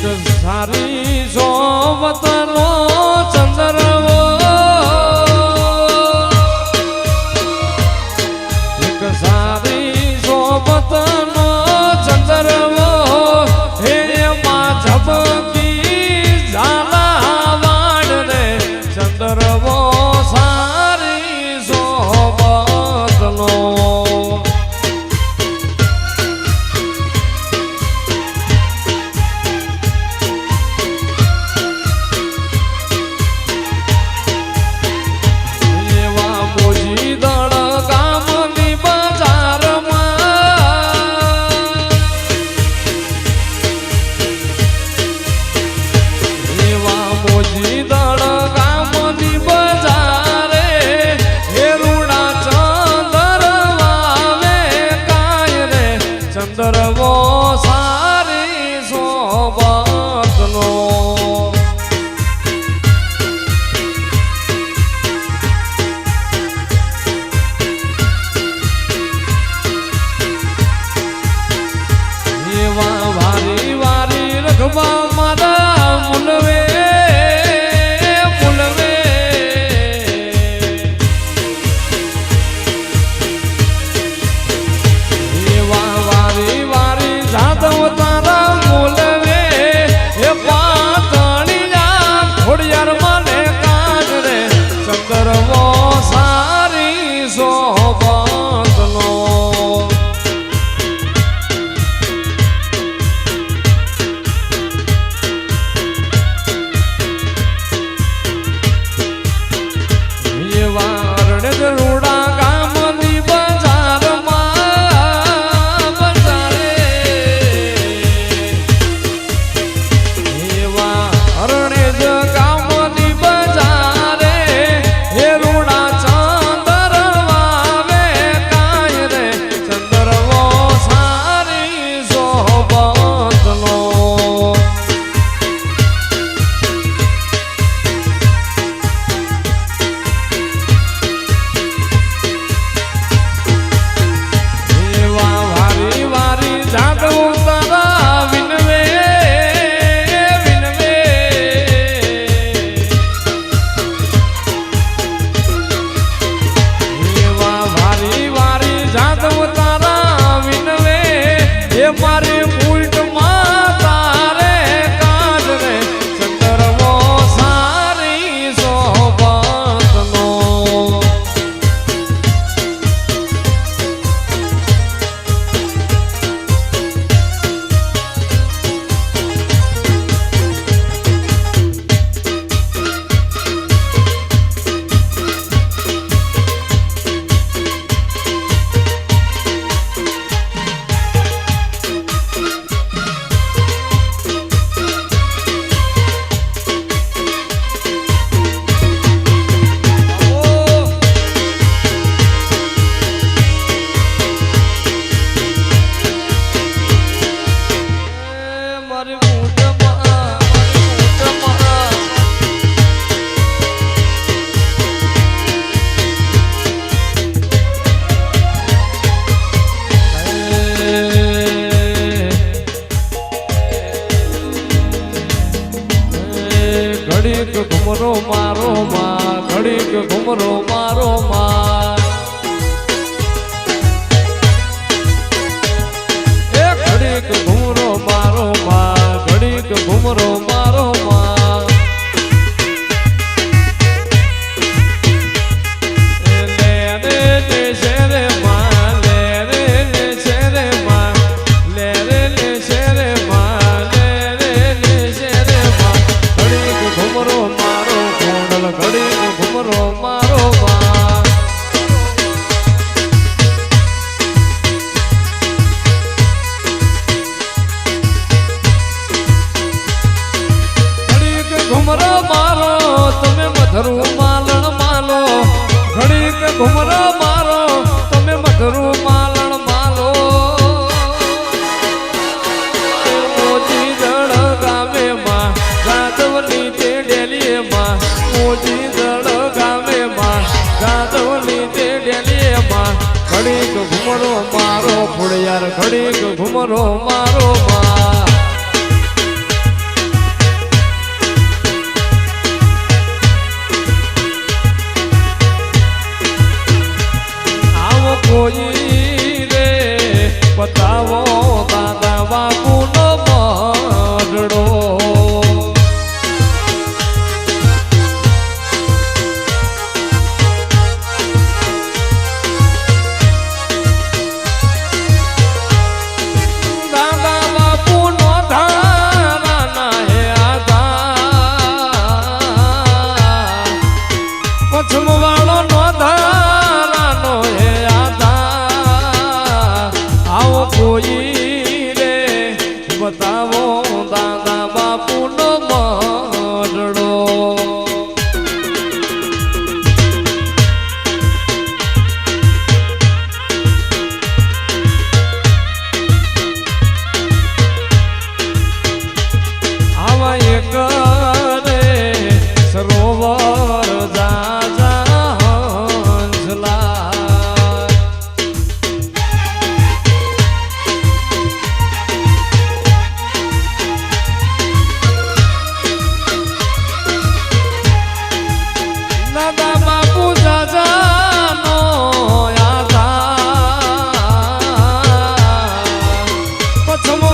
સંસારી સોવતરો Romaro. મધરું માલણ માલો, ઘડીક ઘુમરો મારો, તમે મધરું માલણ માલો. મોજી દળ ગામે માં ગાધવની તે ડેલીએ માં. મોજી દળ ગામે માં ગાધવની તે ડેલીએ માં. ઘડીક ઘુમરો મારો ફૂડિયાર ઘડીક ઘુમરો મારો માં. como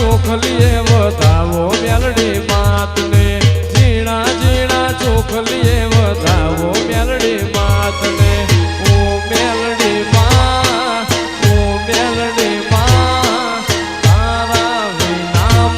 ચોખલીએ વધાવો મેલડી માતને ઝીણા ઝીણા ચોખલીએ વધાવો મેલડી માતને ઓ મેલડી માં ઓ મેલડી માં તારા વિના